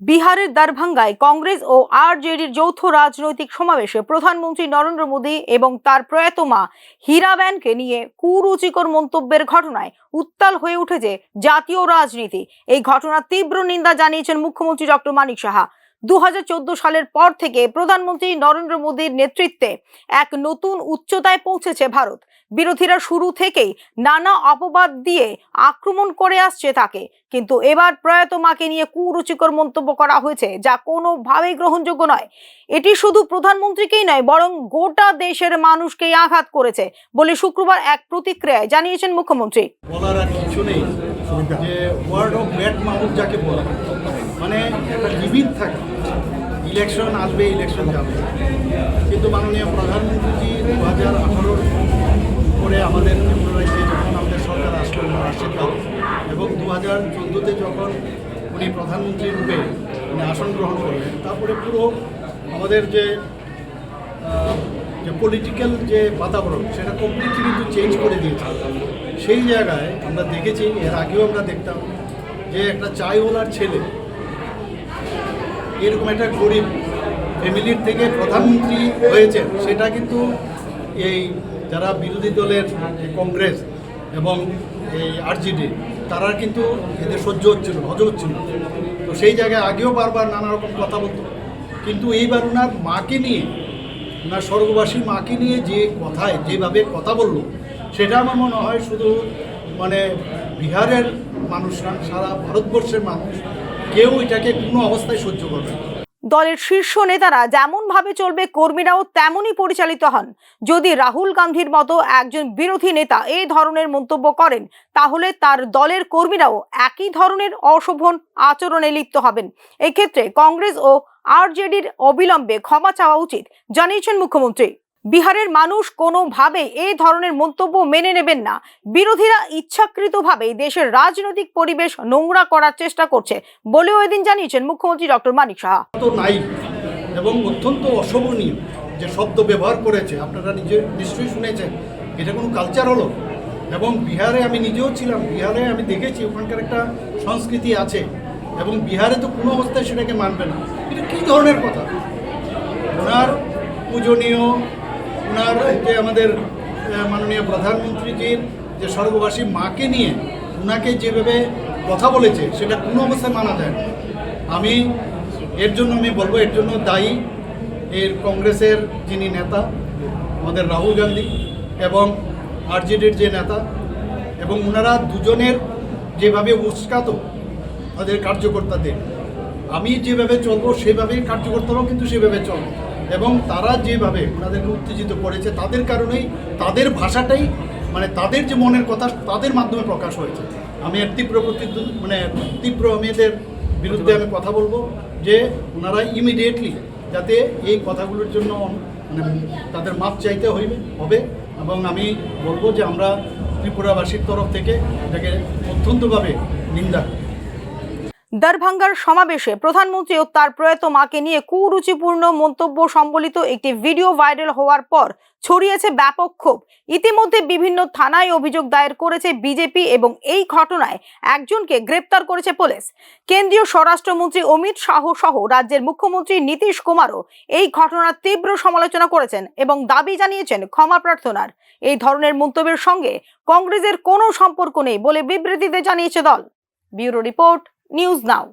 বিহারের দারভাঙ্গায় কংগ্রেস ও আরজেডির যৌথ রাজনৈতিক সমাবেশে প্রধানমন্ত্রী নরেন্দ্র মোদী এবং তার প্রয়াত মা হীরাব্যানকে নিয়ে কুরুচিকর মন্তব্যের ঘটনায় উত্তাল হয়ে উঠেছে জাতীয় রাজনীতি। এই ঘটনার তীব্র নিন্দা জানিয়েছেন মুখ্যমন্ত্রী ডক্টর মানিক সাহা। দু হাজার চোদ্দ সালের পর থেকে প্রধানমন্ত্রী নরেন্দ্র মোদীর নেতৃত্বে এক নতুন উচ্চতায় পৌঁছেছে ভারত। বিরোধীরা শুরু থেকেই নানা অপবাদ দিয়ে আক্রমণ করে আসছে তাকে। কিন্তু এবার প্রয়াত মাকে নিয়ে কুরুচিকর মন্তব্য করা হয়েছে, যা কোনোভাবেই গ্রহণযোগ্য নয়। এটি শুধু প্রধানমন্ত্রীকেই নয়, বরং গোটা দেশের মানুষকেই আঘাত করেছে বলে শুক্রবার এক প্রতিক্রিয়ায় জানিয়েছেন মুখ্যমন্ত্রী। মানে একটা থাকে। ইলেকশন আসবে ইলেকশন যাবে। কিন্তু মাননীয় প্রধানমন্ত্রী দু হাজার আঠারোর পরে আমাদের ত্রিপুরা রাজ্যে যখন আমাদের সরকার আসলো আশীর্বাদ এবং দু হাজার চোদ্দোতে যখন উনি প্রধানমন্ত্রী রূপে উনি আসন গ্রহণ করলেন, তারপরে পুরো আমাদের যে যে পলিটিক্যাল যে বাতাবরণ, সেটা কমপ্লিটলি কিন্তু চেঞ্জ করে দিয়েছে। সেই জায়গায় আমরা দেখেছি, এর আগেও আমরা দেখতাম যে একটা চাইওয়ালার ছেলে, এরকম একটা গরিব ফ্যামিলির থেকে প্রধানমন্ত্রী হয়েছে সেটা কিন্তু এই যারা বিরোধী দলের কংগ্রেস এবং এই আরজিডি, তারা কিন্তু এদের সহ্য হচ্ছিল হজ হচ্ছিল তো সেই জায়গায় আগেও বারবার নানা রকম কথা বলতো। কিন্তু এইবার ওনার মাকে নিয়ে ওনার স্বর্গবাসী মাকে নিয়ে যে কথায়, যেভাবে কথা বলল, সেটা আমার মনে হয় শুধু মানে বিহারের মানুষরা সারা ভারতবর্ষের মানুষ, কেউ এটাকে কোনো অবস্থায় সহ্য করবে না। দলের শীর্ষ নেতারা যেমনভাবে চলবে, কর্মীরাও তেমনই পরিচালিত হন। যদি রাহুল গান্ধীর মতো একজন বিরোধী নেতা এই ধরনের মন্তব্য করেন, তাহলে তার দলের কর্মীরাও একই ধরনের অশোভন আচরণে লিপ্ত হবেন। এক্ষেত্রে কংগ্রেস ও আরজেডির অবিলম্বে ক্ষমা চাওয়া উচিত, জানিয়েছেন মুখ্যমন্ত্রী। বিহারের মানুষ কোনোভাবে এই ধরনের মন্তব্য মেনে নেবেন না। বিরোধীরা ইচ্ছাকৃতভাবে দেশের রাজনৈতিক পরিবেশ নোংরা করার চেষ্টা করছে বলেও এদিন জানিয়েছেন মুখ্যমন্ত্রী ডক্টর মানিক সাহা। নাই এবং অত্যন্ত অশোভনীয় যে শব্দ ব্যবহার করেছে, আপনারা নিজে নিশ্চয়ই শুনেছেন, এটা কোনো কালচার হলো? এবং বিহারে আমি নিজেও ছিলাম, বিহারে আমি দেখেছি ওখানকার একটা সংস্কৃতি আছে এবং বিহারে তো কোনো অবস্থায় সেটাকে মানবে না। এটা কী ধরনের কথা? ওনার পূজনীয় ওনার যে আমাদের মাননীয় প্রধানমন্ত্রীজির যে স্বর্গবাসী মাকে নিয়ে ওনাকে যেভাবে কথা বলেছে, সেটা কোনো অবস্থায় মানা যায় না। আমি এর জন্য আমি বলব, এর জন্য দায়ী এর কংগ্রেসের যিনি নেতা, আমাদের রাহুল গান্ধী এবং আরজেডির যে নেতা এবং ওনারা দুজনের যেভাবে উস্কাত তাদের কার্যকর্তাদের। আমি যেভাবে চলবো, সেভাবেই কার্যকর্তারাও কিন্তু সেভাবে চলবে। এবং তারা যেভাবে ওনাদেরকে উত্তেজিত করেছে, তাদের কারণেই তাদের ভাষাটাই মানে তাদের যে মনের কথা, তাদের মাধ্যমে প্রকাশ হয়েছে। আমি এক তীব্র মানে তীব্র আমি এদের বিরুদ্ধে আমি কথা বলব যে ওনারা ইমিডিয়েটলি যাতে এই কথাগুলোর জন্য মানে তাদের মাপ চাইতে হইবে হবে এবং আমি বলব যে আমরা ত্রিপুরাবাসীর তরফ থেকে এটাকে অত্যন্তভাবে নিন্দা দরভাঙ্গার সমাবেশে প্রধানমন্ত্রী ও তার প্রয়াত মাকে নিয়ে কুরুচিপূর্ণ মন্তব্য সম্বলিত একটি ভিডিও ভাইরাল হওয়ার পর ছড়িয়েছে ব্যাপক ক্ষোভ। ইতিমধ্যে বিভিন্ন থানায় অভিযোগ দায়ের করেছে বিজেপি এবং এই ঘটনায় একজনকে গ্রেপ্তার করেছে পুলিশ। কেন্দ্রীয় স্বরাষ্ট্রমন্ত্রী অমিত শাহ সহ রাজ্যের মুখ্যমন্ত্রী নীতিশ কুমারও এই ঘটনার তীব্র সমালোচনা করেছেন এবং দাবি জানিয়েছেন ক্ষমা প্রার্থনার। এই ধরনের মন্তব্যের সঙ্গে কংগ্রেসের কোনো সম্পর্ক নেই বলে বিবৃতিতে জানিয়েছে দল। Bureau report news now